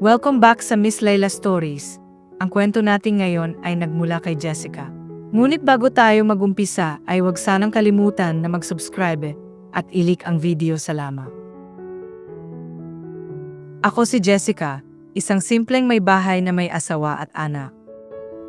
Welcome back sa Miss Layla Stories. Ang kwento natin ngayon ay nagmula kay Jessica. Ngunit bago tayo magumpisa ay huwag sanang kalimutan na mag-subscribe at ilik ang video sa lama. Ako si Jessica, isang simpleng may bahay na may asawa at anak.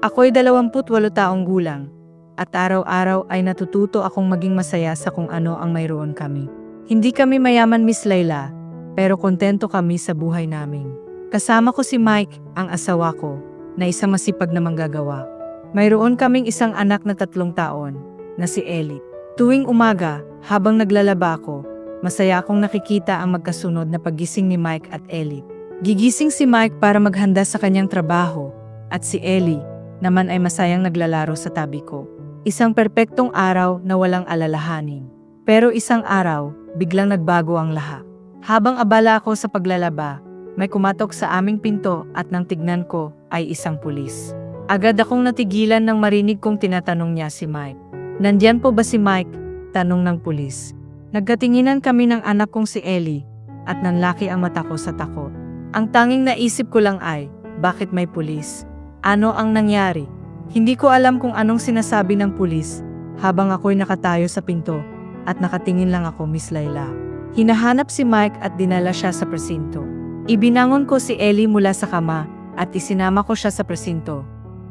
Ako'y 28 taong gulang at araw-araw ay natututo akong maging masaya sa kung ano ang mayroon kami. Hindi kami mayaman Miss Layla, pero kontento kami sa buhay namin. Kasama ko si Mike, ang asawa ko, na isang masipag na manggagawa. Mayroon kaming isang anak na tatlong taon, na si Ellie. Tuwing umaga, habang naglalaba ako, masaya akong nakikita ang magkasunod na pagising ni Mike at Ellie. Gigising si Mike para maghanda sa kanyang trabaho, at si Ellie naman ay masayang naglalaro sa tabi ko. Isang perpektong araw na walang alalahanin. Pero isang araw, biglang nagbago ang lahat. Habang abala ako sa paglalaba, may kumatok sa aming pinto at nang tignan ko ay isang pulis. Agad akong natigilan nang marinig kong tinatanong niya si Mike. Nandyan po ba si Mike? Tanong ng pulis. Nagkatinginan kami ng anak kong si Ellie at nanlaki ang mata ko sa takot. Ang tanging naisip ko lang ay, bakit may pulis? Ano ang nangyari? Hindi ko alam kung anong sinasabi ng pulis habang ako'y nakatayo sa pinto at nakatingin lang ako Miss Layla. Hinahanap si Mike at dinala siya sa presinto. Ibinangon ko si Ellie mula sa kama at isinama ko siya sa presinto.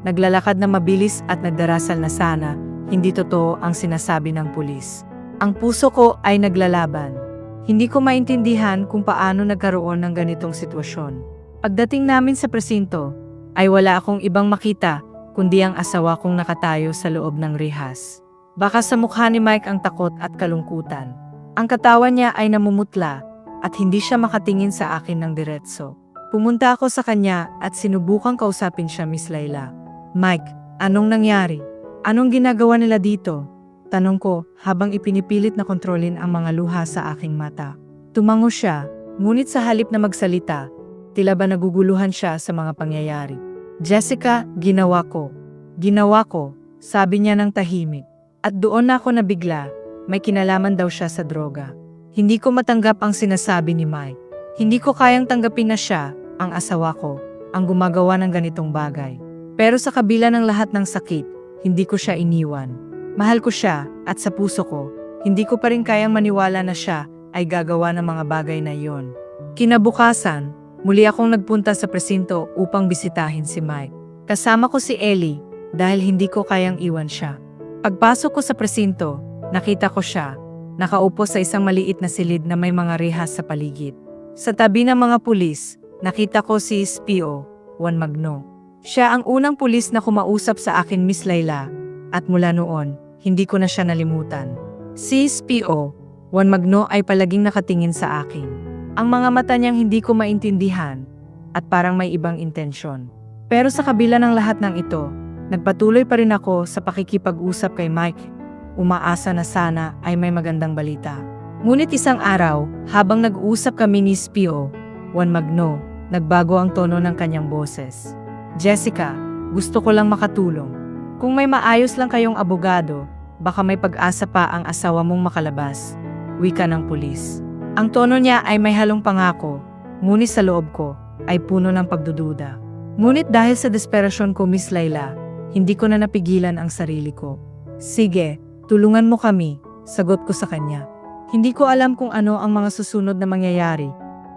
Naglalakad na mabilis at nagdarasal na sana, hindi totoo ang sinasabi ng pulis. Ang puso ko ay naglalaban. Hindi ko maintindihan kung paano nagkaroon ng ganitong sitwasyon. Pagdating namin sa presinto, ay wala akong ibang makita kundi ang asawa kong nakatayo sa loob ng rehas. Baka sa mukha ni Mike ang takot at kalungkutan. Ang katawan niya ay namumutla at hindi siya makatingin sa akin ng diretso. Pumunta ako sa kanya at sinubukang kausapin siya, Miss Layla. Mike, anong nangyari? Anong ginagawa nila dito? Tanong ko habang ipinipilit na kontrolin ang mga luha sa aking mata. Tumango siya, ngunit sa halip na magsalita, tila ba naguguluhan siya sa mga pangyayari. Jessica, ginawa ko. Ginawa ko, sabi niya ng tahimik. At doon na ako nabigla, may kinalaman daw siya sa droga. Hindi ko matanggap ang sinasabi ni Mike. Hindi ko kayang tanggapin na siya, ang asawa ko, ang gumagawa ng ganitong bagay. Pero sa kabila ng lahat ng sakit, hindi ko siya iniwan. Mahal ko siya at sa puso ko, hindi ko pa rin kayang maniwala na siya ay gagawa ng mga bagay na iyon. Kinabukasan, muli akong nagpunta sa presinto upang bisitahin si Mike. Kasama ko si Ellie dahil hindi ko kayang iwan siya. Pagpasok ko sa presinto, nakita ko siya nakaupo sa isang maliit na silid na may mga rehas sa paligid. Sa tabi ng mga pulis, nakita ko si SPO, Juan Magno. Siya ang unang pulis na kumausap sa akin Miss Layla, at mula noon, hindi ko na siya nalimutan. Si SPO, Juan Magno ay palaging nakatingin sa akin. Ang mga mata niyang hindi ko maintindihan, at parang may ibang intensyon. Pero sa kabila ng lahat ng ito, nagpatuloy pa rin ako sa pakikipag-usap kay Mike umaasa na sana ay may magandang balita. Ngunit isang araw, habang nag-uusap kami ni Spio, Juan Magno, nagbago ang tono ng kanyang boses. Jessica, gusto ko lang makatulong. Kung may maayos lang kayong abogado, baka may pag-asa pa ang asawa mong makalabas. Wika ng pulis. Ang tono niya ay may halong pangako, ngunit sa loob ko ay puno ng pagdududa. Ngunit dahil sa desperasyon ko, Miss Layla, hindi ko na napigilan ang sarili ko. Sige, Tulungan mo kami, sagot ko sa kanya. Hindi ko alam kung ano ang mga susunod na mangyayari,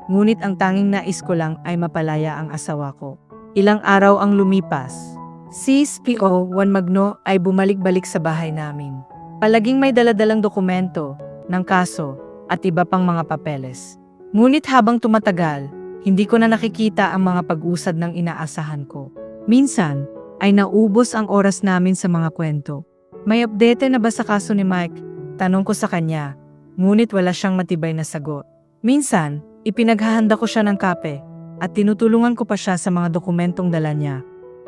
ngunit ang tanging nais ko lang ay mapalaya ang asawa ko. Ilang araw ang lumipas. Si SPO Juan Magno ay bumalik-balik sa bahay namin. Palaging may daladalang dokumento, ng kaso, at iba pang mga papeles. Ngunit habang tumatagal, hindi ko na nakikita ang mga pag-usad ng inaasahan ko. Minsan, ay naubos ang oras namin sa mga kwento. May update na ba sa kaso ni Mike? Tanong ko sa kanya, ngunit wala siyang matibay na sagot. Minsan, ipinaghahanda ko siya ng kape at tinutulungan ko pa siya sa mga dokumentong dala niya.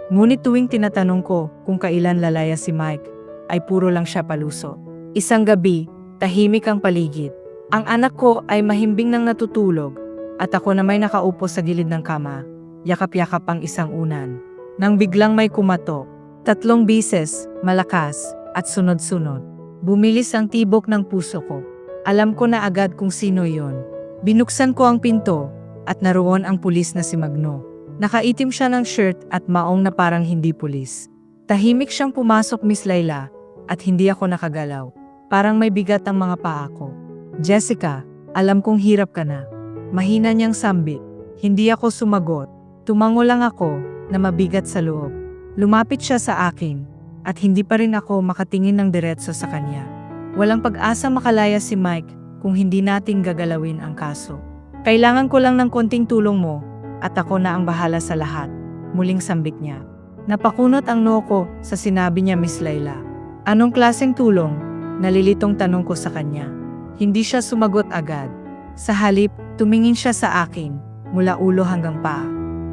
Ngunit tuwing tinatanong ko kung kailan lalaya si Mike, ay puro lang siya paluso. Isang gabi, tahimik ang paligid. Ang anak ko ay mahimbing nang natutulog at ako na may nakaupo sa gilid ng kama, yakap-yakap ang isang unan. Nang biglang may kumatok, tatlong bises, malakas, at sunod-sunod. Bumilis ang tibok ng puso ko. Alam ko na agad kung sino yon. Binuksan ko ang pinto, at naroon ang pulis na si Magno. Nakaitim siya ng shirt at maong na parang hindi pulis. Tahimik siyang pumasok Miss Layla at hindi ako nakagalaw. Parang may bigat ang mga paa ko. Jessica, alam kong hirap ka na. Mahina niyang sambit. Hindi ako sumagot. Tumango lang ako na mabigat sa loob. Lumapit siya sa akin at hindi pa rin ako makatingin ng diretso sa kanya. Walang pag-asa makalaya si Mike kung hindi natin gagalawin ang kaso. Kailangan ko lang ng konting tulong mo at ako na ang bahala sa lahat. Muling sambit niya. Napakunot ang noo ko sa sinabi niya Miss Layla. Anong klaseng tulong? Nalilitong tanong ko sa kanya. Hindi siya sumagot agad. Sa halip, tumingin siya sa akin, mula ulo hanggang paa.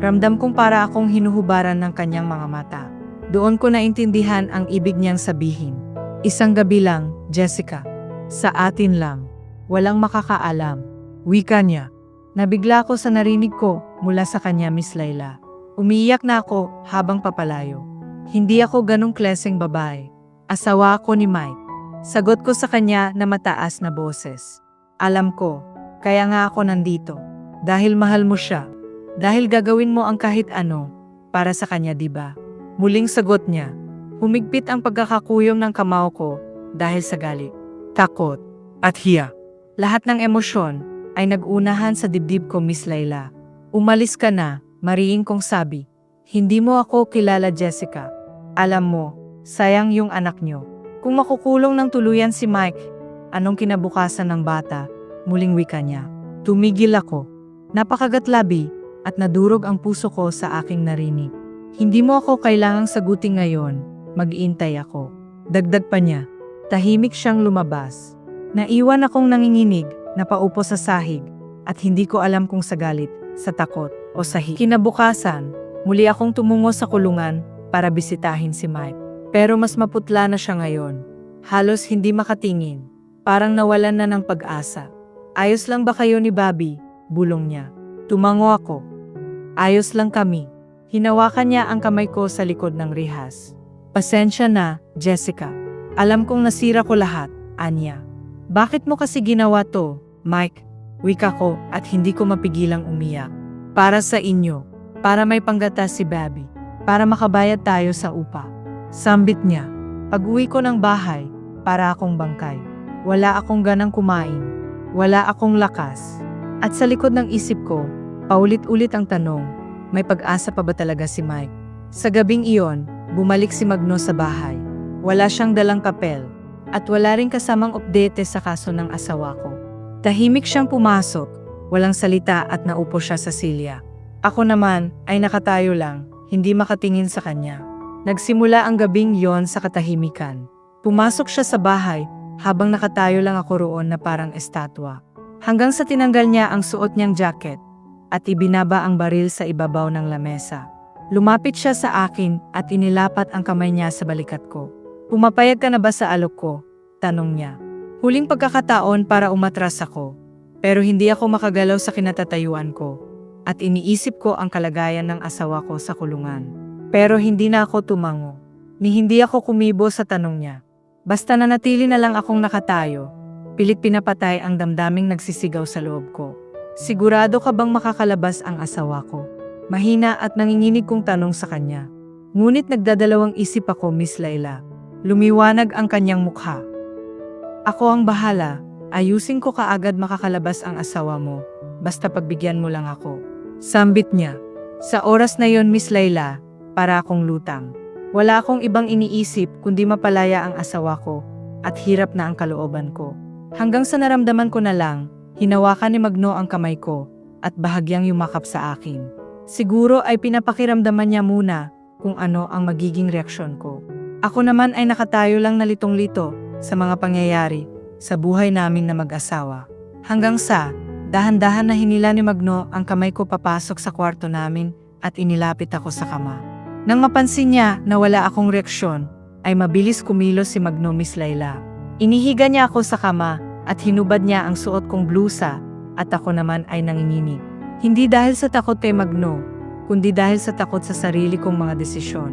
Ramdam kong para akong hinuhubaran ng kanyang mga mata. Doon ko naintindihan ang ibig niyang sabihin. Isang gabi lang, Jessica. Sa atin lang. Walang makakaalam. Wika niya. Nabigla ko sa narinig ko mula sa kanya, Miss Layla. Umiiyak na ako habang papalayo. Hindi ako ganong kleseng babae. Asawa ako ni Mike. Sagot ko sa kanya na mataas na boses. Alam ko, kaya nga ako nandito. Dahil mahal mo siya. Dahil gagawin mo ang kahit ano para sa kanya, di ba? Muling sagot niya. Humigpit ang pagkakakuyom ng kamao ko dahil sa galit, takot, at hiya. Lahat ng emosyon ay nag-unahan sa dibdib ko, Miss Layla. Umalis ka na, mariing kong sabi. Hindi mo ako kilala, Jessica. Alam mo, sayang yung anak niyo. Kung makukulong ng tuluyan si Mike, anong kinabukasan ng bata? Muling wika niya. Tumigil ako. Napakagatlabi at nadurog ang puso ko sa aking narinig. Hindi mo ako kailangang sagutin ngayon, mag-iintay ako. Dagdag pa niya, tahimik siyang lumabas. Naiwan akong nanginginig na paupo sa sahig at hindi ko alam kung sa galit, sa takot o sa hi. Kinabukasan, muli akong tumungo sa kulungan para bisitahin si Mike. Pero mas maputla na siya ngayon. Halos hindi makatingin. Parang nawalan na ng pag-asa. Ayos lang ba kayo ni Bobby? Bulong niya. Tumango ako. Ayos lang kami. Hinawakan niya ang kamay ko sa likod ng rihas. Pasensya na, Jessica. Alam kong nasira ko lahat, Anya. Bakit mo kasi ginawa to, Mike? Wika ko at hindi ko mapigilang umiyak. Para sa inyo. Para may panggatas si Bobby. Para makabayad tayo sa upa. Sambit niya. Pag uwi ko ng bahay, para akong bangkay. Wala akong ganang kumain. Wala akong lakas. At sa likod ng isip ko, paulit-ulit ang tanong, may pag-asa pa ba talaga si Mike? Sa gabing iyon, bumalik si Magno sa bahay. Wala siyang dalang papel. At wala rin kasamang update sa kaso ng asawa ko. Tahimik siyang pumasok, walang salita at naupo siya sa silya. Ako naman ay nakatayo lang, hindi makatingin sa kanya. Nagsimula ang gabing yon sa katahimikan. Pumasok siya sa bahay habang nakatayo lang ako roon na parang estatwa. Hanggang sa tinanggal niya ang suot niyang jacket at ibinaba ang baril sa ibabaw ng lamesa. Lumapit siya sa akin at inilapat ang kamay niya sa balikat ko. Pumapayag ka na ba sa alok ko? Tanong niya. Huling pagkakataon para umatras ako. Pero hindi ako makagalaw sa kinatatayuan ko. At iniisip ko ang kalagayan ng asawa ko sa kulungan. Pero hindi na ako tumango. Ni hindi ako kumibo sa tanong niya. Basta nanatili na lang akong nakatayo. Pilit pinapatay ang damdaming nagsisigaw sa loob ko. Sigurado ka bang makakalabas ang asawa ko? Mahina at nanginginig kong tanong sa kanya. Ngunit nagdadalawang isip ako, Miss Layla. Lumiwanag ang kanyang mukha. Ako ang bahala, ayusin ko kaagad makakalabas ang asawa mo, basta pagbigyan mo lang ako. Sambit niya. Sa oras na yon, Miss Layla, para akong lutang. Wala akong ibang iniisip kundi mapalaya ang asawa ko at hirap na ang kalooban ko. Hanggang sa naramdaman ko na lang, hinawakan ni Magno ang kamay ko at bahagyang yumakap sa akin. Siguro ay pinapakiramdaman niya muna kung ano ang magiging reaksyon ko. Ako naman ay nakatayo lang na litong-lito sa mga pangyayari sa buhay namin na mag-asawa. Hanggang sa, dahan-dahan na hinila ni Magno ang kamay ko papasok sa kwarto namin at inilapit ako sa kama. Nang mapansin niya na wala akong reaksyon, ay mabilis kumilos si Magno Miss Layla. Inihiga niya ako sa kama at hinubad niya ang suot kong blusa at ako naman ay nanginginig. Hindi dahil sa takot kay Magno, kundi dahil sa takot sa sarili kong mga desisyon.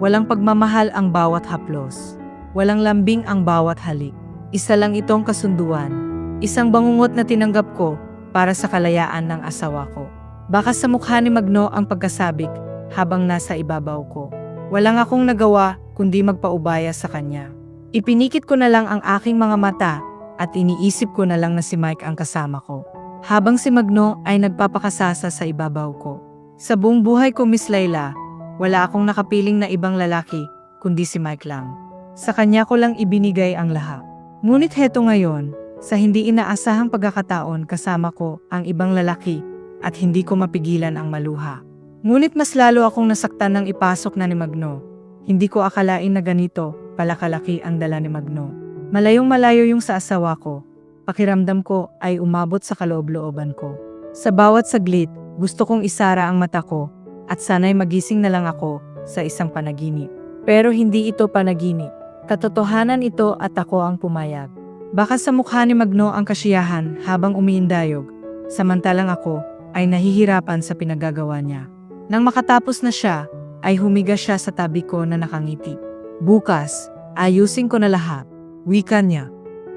Walang pagmamahal ang bawat haplos. Walang lambing ang bawat halik. Isa lang itong kasunduan. Isang bangungot na tinanggap ko para sa kalayaan ng asawa ko. Baka sa mukha ni Magno ang pagkasabik habang nasa ibabaw ko. Walang akong nagawa kundi magpaubaya sa kanya. Ipinikit ko na lang ang aking mga mata at iniisip ko na lang na si Mike ang kasama ko. Habang si Magno ay nagpapakasasa sa ibabaw ko. Sa buong buhay ko, Miss Layla, wala akong nakapiling na ibang lalaki kundi si Mike lang. Sa kanya ko lang ibinigay ang lahat. Ngunit heto ngayon, sa hindi inaasahang pagkakataon kasama ko ang ibang lalaki at hindi ko mapigilan ang maluha. Ngunit mas lalo akong nasaktan nang ipasok na ni Magno. Hindi ko akalain na ganito pala kalaki ang dala ni Magno. Malayong malayo yung sa asawa ko. Pakiramdam ko ay umabot sa kaloob-looban ko. Sa bawat saglit, gusto kong isara ang mata ko at sana'y magising na lang ako sa isang panaginip. Pero hindi ito panaginip. Katotohanan ito at ako ang pumayag. Baka sa mukha ni Magno ang kasiyahan habang umiindayog, samantalang ako ay nahihirapan sa pinagagawa niya. Nang makatapos na siya, ay humiga siya sa tabi ko na nakangiti. Bukas, ayusin ko na lahat. Wika niya.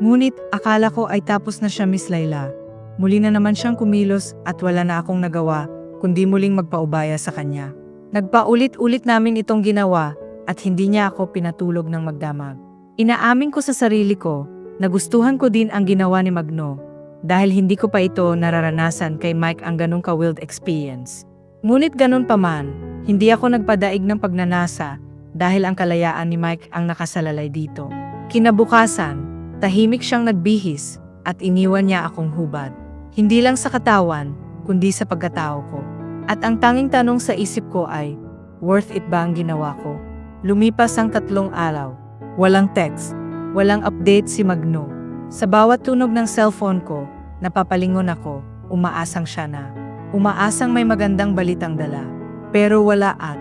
Ngunit akala ko ay tapos na siya Miss Layla. Muli na naman siyang kumilos at wala na akong nagawa kundi muling magpaubaya sa kanya. Nagpaulit-ulit namin itong ginawa at hindi niya ako pinatulog ng magdamag. Inaamin ko sa sarili ko Nagustuhan ko din ang ginawa ni Magno dahil hindi ko pa ito nararanasan kay Mike ang ganong ka-wild experience. Ngunit ganun pa man, hindi ako nagpadaig ng pagnanasa dahil ang kalayaan ni Mike ang nakasalalay dito. Kinabukasan, tahimik siyang nagbihis at iniwan niya akong hubad. Hindi lang sa katawan, kundi sa pagkatao ko. At ang tanging tanong sa isip ko ay, worth it ba ang ginawa ko? Lumipas ang tatlong araw. Walang text, Walang update si Magno. Sa bawat tunog ng cellphone ko, napapalingon ako, umaasang siya na. Umaasang may magandang balitang dala. Pero wala at,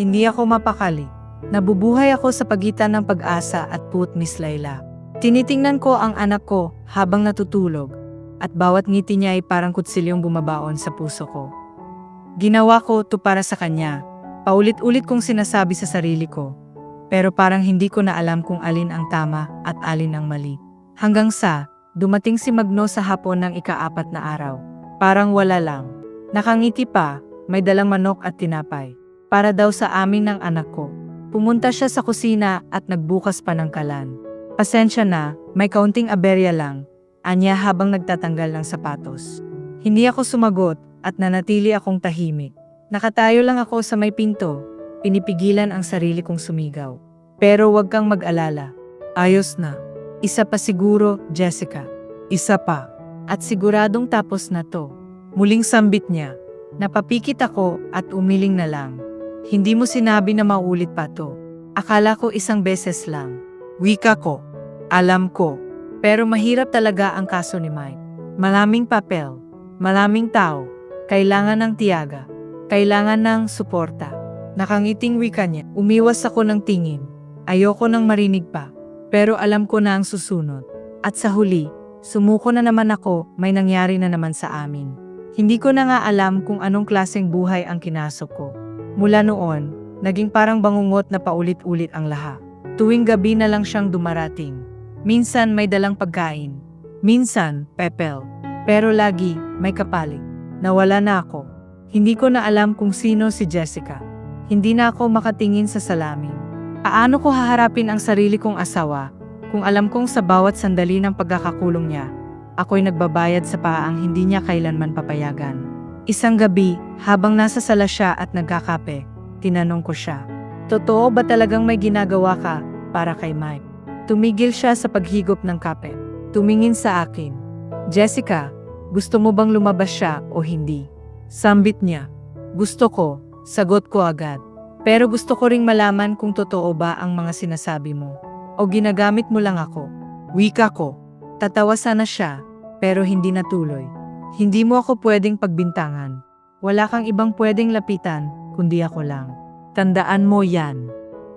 hindi ako mapakali. Nabubuhay ako sa pagitan ng pag-asa at put Miss Layla. Tinitingnan ko ang anak ko habang natutulog at bawat ngiti niya ay parang kutsilyong bumabaon sa puso ko. Ginawa ko to para sa kanya. Paulit-ulit kong sinasabi sa sarili ko, pero parang hindi ko na alam kung alin ang tama at alin ang mali. Hanggang sa, dumating si Magno sa hapon ng ikaapat na araw. Parang wala lang. Nakangiti pa, may dalang manok at tinapay. Para daw sa amin ng anak ko. Pumunta siya sa kusina at nagbukas pa ng kalan. Pasensya na, may kaunting aberya lang. Anya habang nagtatanggal ng sapatos. Hindi ako sumagot at nanatili akong tahimik. Nakatayo lang ako sa may pinto Pinipigilan ang sarili kong sumigaw. Pero wag kang mag-alala. Ayos na. Isa pa siguro, Jessica. Isa pa. At siguradong tapos na to. Muling sambit niya. Napapikit ako at umiling na lang. Hindi mo sinabi na maulit pa to. Akala ko isang beses lang. Wika ko. Alam ko. Pero mahirap talaga ang kaso ni Mike. Malaming papel. Malaming tao. Kailangan ng tiyaga. Kailangan ng suporta. Nakangiting wika niya. Umiwas ako ng tingin. Ayoko nang marinig pa. Pero alam ko na ang susunod. At sa huli, sumuko na naman ako, may nangyari na naman sa amin. Hindi ko na nga alam kung anong klaseng buhay ang kinasok ko. Mula noon, naging parang bangungot na paulit-ulit ang lahat. Tuwing gabi na lang siyang dumarating. Minsan may dalang pagkain. Minsan, pepel. Pero lagi, may kapalit. Nawala na ako. Hindi ko na alam kung sino si Jessica. Hindi na ako makatingin sa salamin. Paano ko haharapin ang sarili kong asawa kung alam kong sa bawat sandali ng pagkakakulong niya, ako'y nagbabayad sa paang hindi niya kailanman papayagan. Isang gabi, habang nasa sala siya at nagkakape, tinanong ko siya, Totoo ba talagang may ginagawa ka para kay Mike? Tumigil siya sa paghigop ng kape. Tumingin sa akin. Jessica, gusto mo bang lumabas siya o hindi? Sambit niya. Gusto ko, Sagot ko agad. Pero gusto ko ring malaman kung totoo ba ang mga sinasabi mo. O ginagamit mo lang ako. Wika ko. Tatawa sana siya, pero hindi natuloy. Hindi mo ako pwedeng pagbintangan. Wala kang ibang pwedeng lapitan, kundi ako lang. Tandaan mo yan.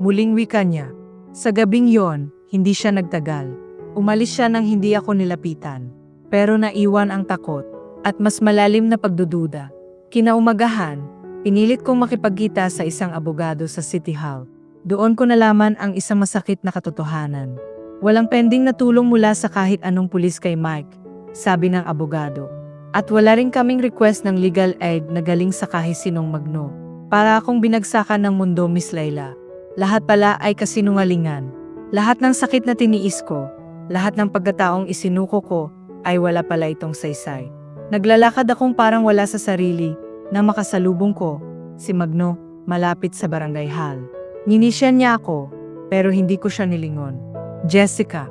Muling wika niya. Sa gabing yon, hindi siya nagtagal. Umalis siya nang hindi ako nilapitan. Pero naiwan ang takot at mas malalim na pagdududa. Kinaumagahan, Pinilit kong makipagkita sa isang abogado sa City Hall. Doon ko nalaman ang isang masakit na katotohanan. Walang pending na tulong mula sa kahit anong pulis kay Mike, sabi ng abogado. At wala rin kaming request ng legal aid na galing sa kahisinong magno. Para akong binagsakan ng mundo, Miss Layla. Lahat pala ay kasinungalingan. Lahat ng sakit na tiniis ko, lahat ng pagkataong isinuko ko, ay wala pala itong saysay. Naglalakad akong parang wala sa sarili, na makasalubong ko, si Magno, malapit sa barangay hall. Ninisyan niya ako, pero hindi ko siya nilingon. Jessica,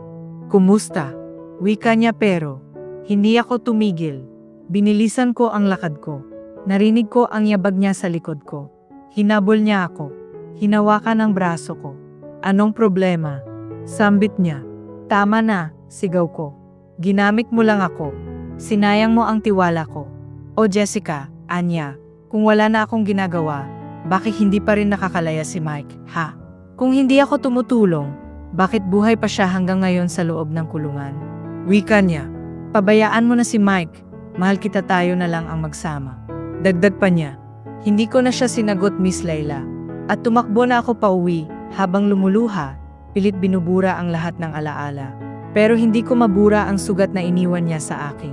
kumusta? Wika niya pero, hindi ako tumigil. Binilisan ko ang lakad ko. Narinig ko ang yabag niya sa likod ko. Hinabol niya ako. Hinawakan ang braso ko. Anong problema? Sambit niya. Tama na, sigaw ko. Ginamit mo lang ako. Sinayang mo ang tiwala ko. O Jessica, Anya, kung wala na akong ginagawa, bakit hindi pa rin nakakalaya si Mike, ha? Kung hindi ako tumutulong, bakit buhay pa siya hanggang ngayon sa loob ng kulungan? Wika niya, pabayaan mo na si Mike, mahal kita tayo na lang ang magsama. Dagdag pa niya, hindi ko na siya sinagot Miss Layla, at tumakbo na ako pauwi habang lumuluha, pilit binubura ang lahat ng alaala. Pero hindi ko mabura ang sugat na iniwan niya sa akin.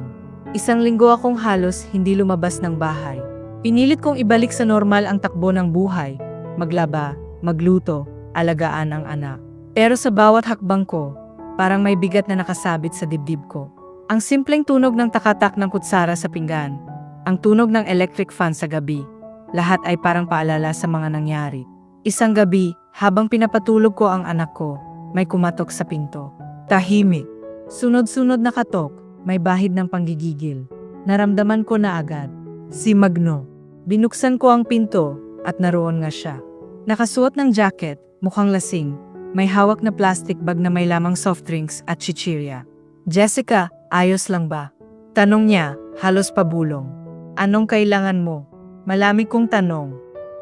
Isang linggo akong halos hindi lumabas ng bahay. Pinilit kong ibalik sa normal ang takbo ng buhay, maglaba, magluto, alagaan ang anak. Pero sa bawat hakbang ko, parang may bigat na nakasabit sa dibdib ko. Ang simpleng tunog ng takatak ng kutsara sa pinggan, ang tunog ng electric fan sa gabi, lahat ay parang paalala sa mga nangyari. Isang gabi, habang pinapatulog ko ang anak ko, may kumatok sa pinto. Tahimik. Sunod-sunod na katok, may bahid ng panggigigil. Naramdaman ko na agad. Si Magno. Binuksan ko ang pinto at naroon nga siya. Nakasuot ng jacket, mukhang lasing. May hawak na plastic bag na may lamang soft drinks at chichirya. Jessica, ayos lang ba? Tanong niya, halos pabulong. Anong kailangan mo? Malamig kong tanong.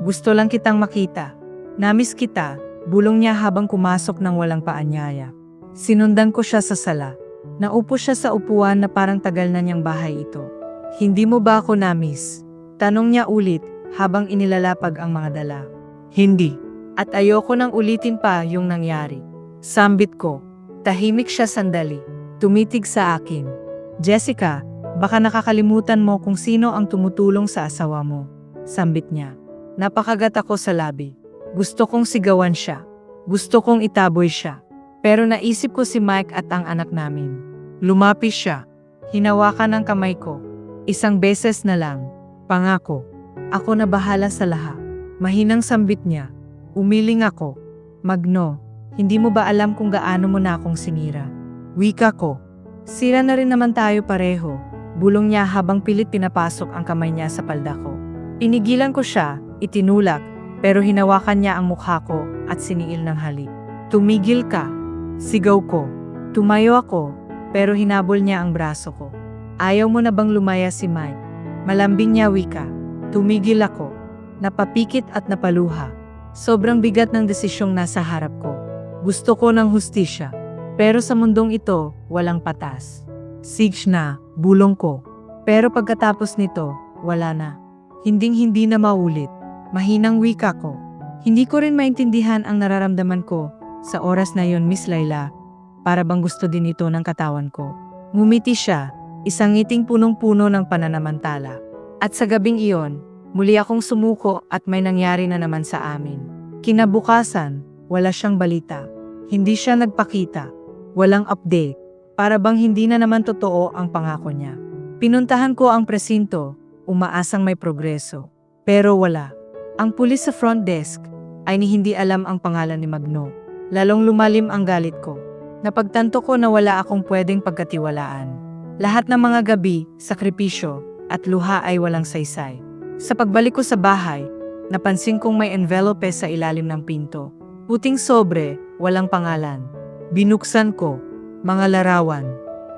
Gusto lang kitang makita. Namis kita, bulong niya habang kumasok ng walang paanyaya. Sinundan ko siya sa sala. Naupo siya sa upuan na parang tagal na niyang bahay ito. Hindi mo ba ako namis? Tanong niya ulit habang inilalapag ang mga dala. Hindi. At ayoko nang ulitin pa yung nangyari. Sambit ko. Tahimik siya sandali. Tumitig sa akin. Jessica, baka nakakalimutan mo kung sino ang tumutulong sa asawa mo. Sambit niya. Napakagat ako sa labi. Gusto kong sigawan siya. Gusto kong itaboy siya. Pero naisip ko si Mike at ang anak namin. Lumapis siya. Hinawakan ang kamay ko. Isang beses na lang. Pangako. Ako na bahala sa lahat. Mahinang sambit niya. Umiling ako. Magno, hindi mo ba alam kung gaano mo na akong sinira? Wika ko. Sira na rin naman tayo pareho. Bulong niya habang pilit pinapasok ang kamay niya sa palda ko. Inigilan ko siya, itinulak, pero hinawakan niya ang mukha ko at siniil ng halik. Tumigil ka. Sigaw ko. Tumayo ako, pero hinabol niya ang braso ko. Ayaw mo na bang lumaya si Mike? Malambing niya wika. Tumigil ako. Napapikit at napaluha. Sobrang bigat ng desisyong nasa harap ko. Gusto ko ng hustisya. Pero sa mundong ito, walang patas. Siege na, bulong ko. Pero pagkatapos nito, wala na. Hinding-hindi na maulit. Mahinang wika ko. Hindi ko rin maintindihan ang nararamdaman ko sa oras na yon, Miss Layla. Para bang gusto din ito ng katawan ko. Ngumiti siya, isang ngiting punong-puno ng pananamantala. At sa gabing iyon, muli akong sumuko at may nangyari na naman sa amin. Kinabukasan, wala siyang balita. Hindi siya nagpakita. Walang update. Para bang hindi na naman totoo ang pangako niya. Pinuntahan ko ang presinto, umaasang may progreso. Pero wala. Ang pulis sa front desk ay ni hindi alam ang pangalan ni Magno. Lalong lumalim ang galit ko. Napagtanto ko na wala akong pwedeng pagkatiwalaan. Lahat ng mga gabi, sakripisyo, at luha ay walang saysay. Sa pagbalik ko sa bahay, napansin kong may envelope sa ilalim ng pinto. Puting sobre, walang pangalan. Binuksan ko, mga larawan.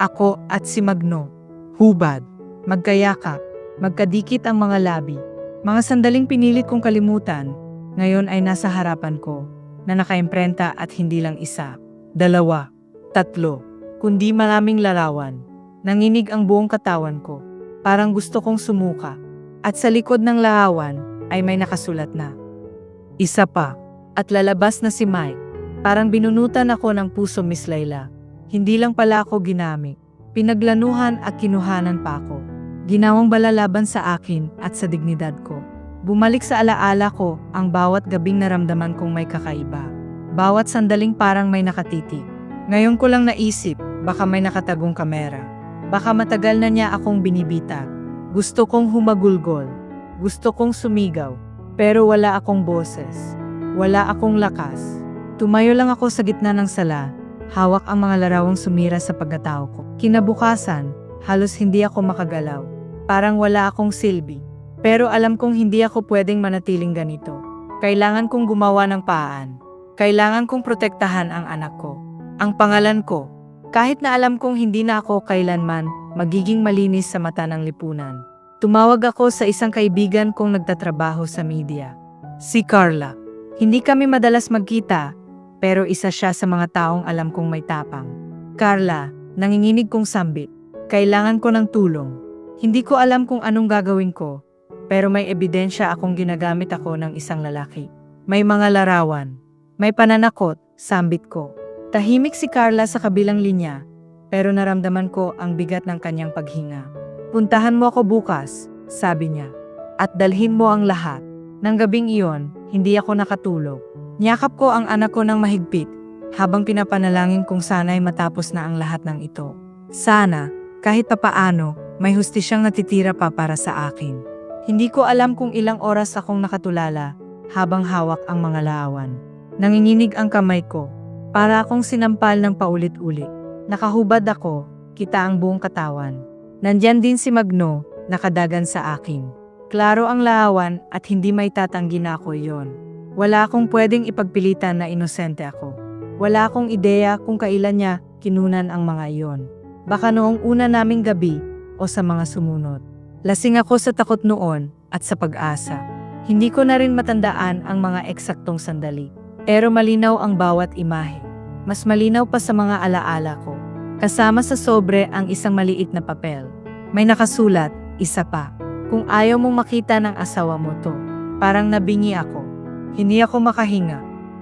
Ako at si Magno. Hubad. Magkayakap. Magkadikit ang mga labi. Mga sandaling pinilit kong kalimutan, ngayon ay nasa harapan ko, na nakaimprenta at hindi lang isa, dalawa, tatlo, kundi maraming larawan. Nanginig ang buong katawan ko, parang gusto kong sumuka. At sa likod ng larawan ay may nakasulat na. Isa pa, at lalabas na si Mike. Parang binunutan ako ng puso Miss Layla. Hindi lang pala ako ginamit. Pinaglanuhan at kinuhanan pa ako. Ginawang balalaban sa akin at sa dignidad ko. Bumalik sa alaala ko ang bawat gabing naramdaman kong may kakaiba. Bawat sandaling parang may nakatitig. Ngayon ko lang naisip, baka may nakatagong kamera. Baka matagal na niya akong binibitag. Gusto kong humagulgol. Gusto kong sumigaw. Pero wala akong boses. Wala akong lakas. Tumayo lang ako sa gitna ng sala. Hawak ang mga larawang sumira sa pagkatao ko. Kinabukasan, halos hindi ako makagalaw. Parang wala akong silbi. Pero alam kong hindi ako pwedeng manatiling ganito. Kailangan kong gumawa ng paan. Kailangan kong protektahan ang anak ko. Ang pangalan ko. Kahit na alam kong hindi na ako kailanman magiging malinis sa mata ng lipunan. Tumawag ako sa isang kaibigan kong nagtatrabaho sa media. Si Carla. Hindi kami madalas magkita, pero isa siya sa mga taong alam kong may tapang. Carla, nanginginig kong sambit. Kailangan ko ng tulong. Hindi ko alam kung anong gagawin ko, pero may ebidensya akong ginagamit ako ng isang lalaki. May mga larawan. May pananakot, sambit ko. Tahimik si Carla sa kabilang linya, pero naramdaman ko ang bigat ng kanyang paghinga. Puntahan mo ako bukas, sabi niya. At dalhin mo ang lahat. Nang gabing iyon, hindi ako nakatulog. Niyakap ko ang anak ko ng mahigpit, habang pinapanalangin kong sana'y matapos na ang lahat ng ito. Sana, kahit papaano, may hustisyang natitira pa para sa akin. Hindi ko alam kung ilang oras akong nakatulala habang hawak ang mga laawan. Nanginginig ang kamay ko, para akong sinampal ng paulit-ulit. Nakahubad ako, kita ang buong katawan. Nandyan din si Magno, nakadagan sa akin. Klaro ang laawan at hindi may tatanggi na ako yon. Wala akong pwedeng ipagpilitan na inosente ako. Wala akong ideya kung kailan niya kinunan ang mga iyon. Baka noong una naming gabi o sa mga sumunod. Lasing ako sa takot noon at sa pag-asa. Hindi ko na rin matandaan ang mga eksaktong sandali. Pero malinaw ang bawat imahe. Mas malinaw pa sa mga alaala ko. Kasama sa sobre ang isang maliit na papel. May nakasulat, isa pa. Kung ayaw mong makita ng asawa mo to. Parang nabingi ako. Hindi ako makahinga.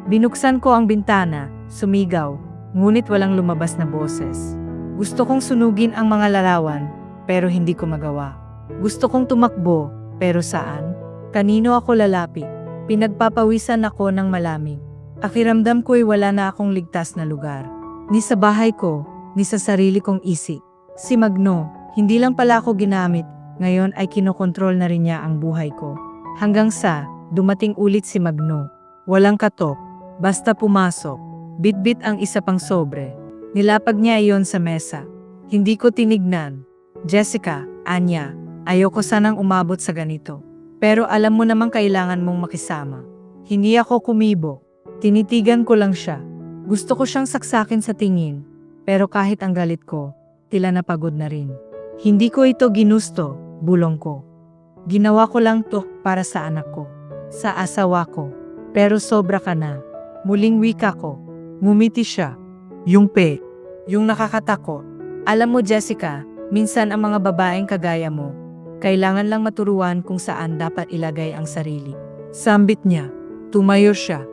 Binuksan ko ang bintana, sumigaw, ngunit walang lumabas na boses. Gusto kong sunugin ang mga larawan, pero hindi ko magawa. Gusto kong tumakbo, pero saan? Kanino ako lalapit? Pinagpapawisan ako ng malamig. Akiramdam ko'y wala na akong ligtas na lugar. Ni sa bahay ko, ni sa sarili kong isip. Si Magno, hindi lang pala ako ginamit, ngayon ay kinokontrol na rin niya ang buhay ko. Hanggang sa, dumating ulit si Magno. Walang katok, basta pumasok. Bitbit ang isa pang sobre. Nilapag niya iyon sa mesa. Hindi ko tinignan. Jessica, Anya, ayoko sanang umabot sa ganito. Pero alam mo namang kailangan mong makisama. Hindi ako kumibo. Tinitigan ko lang siya. Gusto ko siyang saksakin sa tingin. Pero kahit ang galit ko, tila napagod na rin. Hindi ko ito ginusto, bulong ko. Ginawa ko lang to para sa anak ko. Sa asawa ko. Pero sobra ka na. Muling wika ko. Ngumiti siya. Yung pe. Yung nakakatakot. Alam mo Jessica, minsan ang mga babaeng kagaya mo, kailangan lang maturuan kung saan dapat ilagay ang sarili. Sambit niya. Tumayo siya.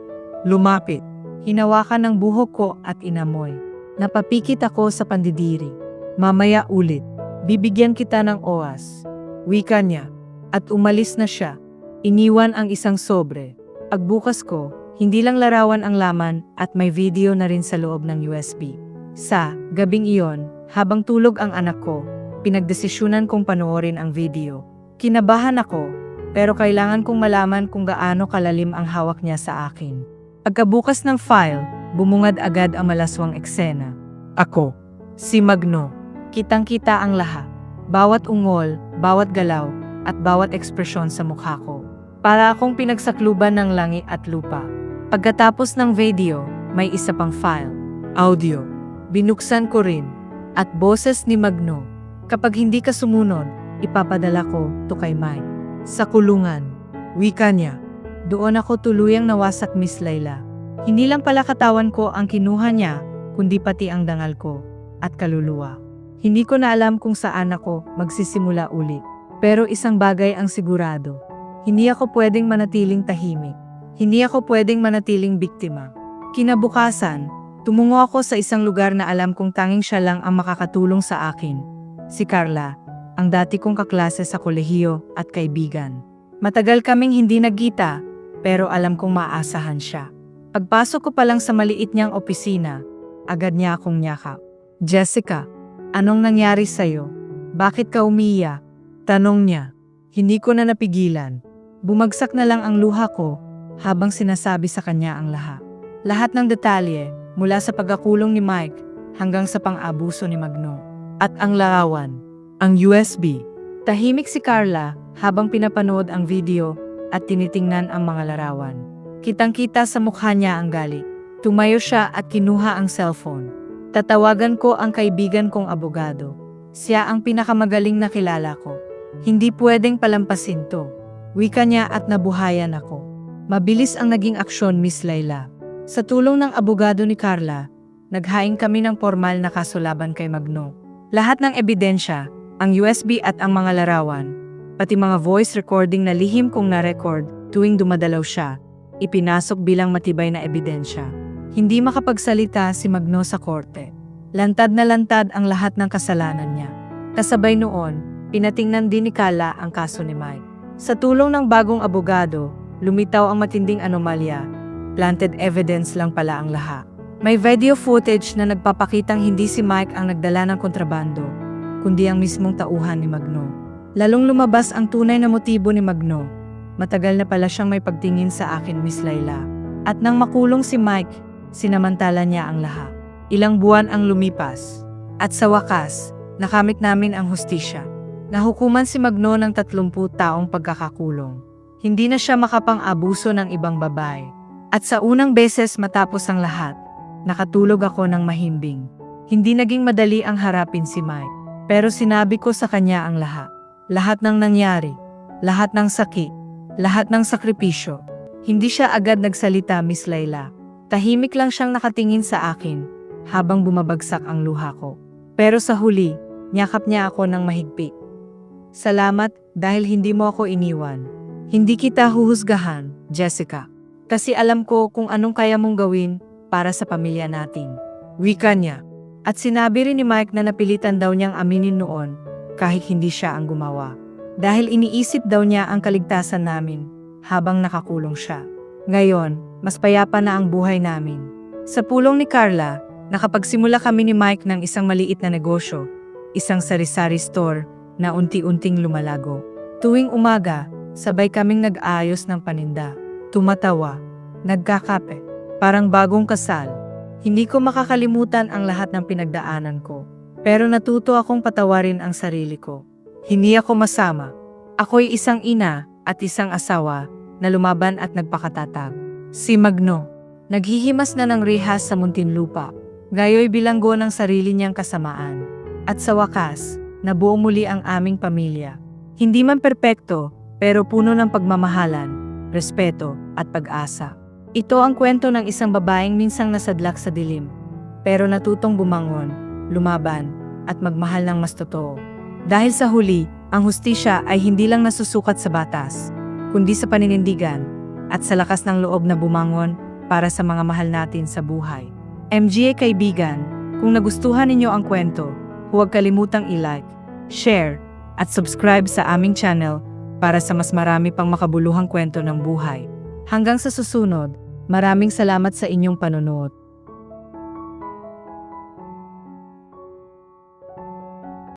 Lumapit. Hinawakan ng buhok ko at inamoy. Napapikit ako sa pandidiri. Mamaya ulit. Bibigyan kita ng oas. Wika niya. At umalis na siya. Iniwan ang isang sobre. Pagbukas ko, hindi lang larawan ang laman at may video na rin sa loob ng USB. Sa gabing iyon, habang tulog ang anak ko, pinagdesisyunan kong panoorin ang video. Kinabahan ako, pero kailangan kong malaman kung gaano kalalim ang hawak niya sa akin. Pagkabukas ng file, bumungad agad ang malaswang eksena. Ako, si Magno. Kitang-kita ang lahat. Bawat ungol, bawat galaw, at bawat ekspresyon sa mukha ko. Para akong pinagsakluban ng langit at lupa. Pagkatapos ng video, may isa pang file. Audio. Binuksan ko rin. At boses ni Magno. Kapag hindi ka sumunod, ipapadala ko to kay Mike. Sa kulungan. Wika niya. Doon ako tuluyang nawasak Miss Layla. Hindi lang pala katawan ko ang kinuha niya, kundi pati ang dangal ko at kaluluwa. Hindi ko na alam kung saan ako magsisimula ulit. Pero isang bagay ang sigurado. Hindi ako pwedeng manatiling tahimik. Hindi ako pwedeng manatiling biktima. Kinabukasan, tumungo ako sa isang lugar na alam kong tanging siya lang ang makakatulong sa akin. Si Carla. ang dati kong kaklase sa kolehiyo at kaibigan. Matagal kaming hindi nagkita, pero alam kong maaasahan siya. Pagpasok ko pa lang sa maliit niyang opisina, agad niya akong nyakap. Jessica, anong nangyari sa'yo? Bakit ka umiiyak? Tanong niya. Hindi ko na napigilan. Bumagsak na lang ang luha ko habang sinasabi sa kanya ang lahat. Lahat ng detalye, mula sa pagkakulong ni Mike hanggang sa pang-abuso ni Magno. At ang larawan, ang USB. Tahimik si Carla habang pinapanood ang video at tinitingnan ang mga larawan. Kitang-kita sa mukha niya ang galit. Tumayo siya at kinuha ang cellphone. Tatawagan ko ang kaibigan kong abogado. Siya ang pinakamagaling na kilala ko. Hindi pwedeng palampasin to. Wika niya at nabuhayan ako. Mabilis ang naging aksyon, Miss Layla. Sa tulong ng abogado ni Carla, naghain kami ng formal na kasulaban kay Magno. Lahat ng ebidensya, ang USB at ang mga larawan, pati mga voice recording na lihim kong na-record tuwing dumadalaw siya, ipinasok bilang matibay na ebidensya. Hindi makapagsalita si Magno sa korte. Lantad na lantad ang lahat ng kasalanan niya. Kasabay noon, pinatingnan din ni Kala ang kaso ni Mike. Sa tulong ng bagong abogado, lumitaw ang matinding anomalya. Planted evidence lang pala ang lahat. May video footage na nagpapakitang hindi si Mike ang nagdala ng kontrabando, kundi ang mismong tauhan ni Magno. Lalong lumabas ang tunay na motibo ni Magno. Matagal na pala siyang may pagtingin sa akin, Miss Layla. At nang makulong si Mike, sinamantala niya ang lahat. Ilang buwan ang lumipas. At sa wakas, nakamit namin ang hustisya. Nahukuman si Magno ng 30 taong pagkakakulong. Hindi na siya makapang-abuso ng ibang babae. At sa unang beses matapos ang lahat, nakatulog ako ng mahimbing. Hindi naging madali ang harapin si Mike. Pero sinabi ko sa kanya ang lahat. Lahat ng nangyari. Lahat ng sakit. Lahat ng sakripisyo. Hindi siya agad nagsalita, Miss Layla. Tahimik lang siyang nakatingin sa akin habang bumabagsak ang luha ko. Pero sa huli, niyakap niya ako ng mahigpit. Salamat dahil hindi mo ako iniwan. Hindi kita huhusgahan, Jessica. Kasi alam ko kung anong kaya mong gawin para sa pamilya natin. Wika niya. At sinabi rin ni Mike na napilitan daw niyang aminin noon kahit hindi siya ang gumawa. Dahil iniisip daw niya ang kaligtasan namin habang nakakulong siya. Ngayon, mas payapa na ang buhay namin. Sa pulong ni Carla, nakapagsimula kami ni Mike ng isang maliit na negosyo, isang sari-sari store na unti-unting lumalago. Tuwing umaga, sabay kaming nag-aayos ng paninda. Tumatawa, nagkakape, parang bagong kasal. Hindi ko makakalimutan ang lahat ng pinagdaanan ko. Pero natuto akong patawarin ang sarili ko. Hindi ako masama. Ako'y isang ina at isang asawa na lumaban at nagpakatatag. Si Magno, naghihimas na ng rehas sa Muntinlupa. Gayo'y bilanggo ng sarili niyang kasamaan. At sa wakas, nabuo muli ang aming pamilya. Hindi man perpekto, pero puno ng pagmamahalan, respeto at pag-asa. Ito ang kwento ng isang babaeng minsang nasadlak sa dilim, pero natutong bumangon, lumaban, at magmahal ng mas totoo. Dahil sa huli, ang hustisya ay hindi lang nasusukat sa batas, kundi sa paninindigan at sa lakas ng loob na bumangon para sa mga mahal natin sa buhay. MGA kaibigan, kung nagustuhan ninyo ang kwento, huwag kalimutang i-like, share, at subscribe sa aming channel para sa mas marami pang makabuluhang kwento ng buhay. Hanggang sa susunod, maraming salamat sa inyong panonood.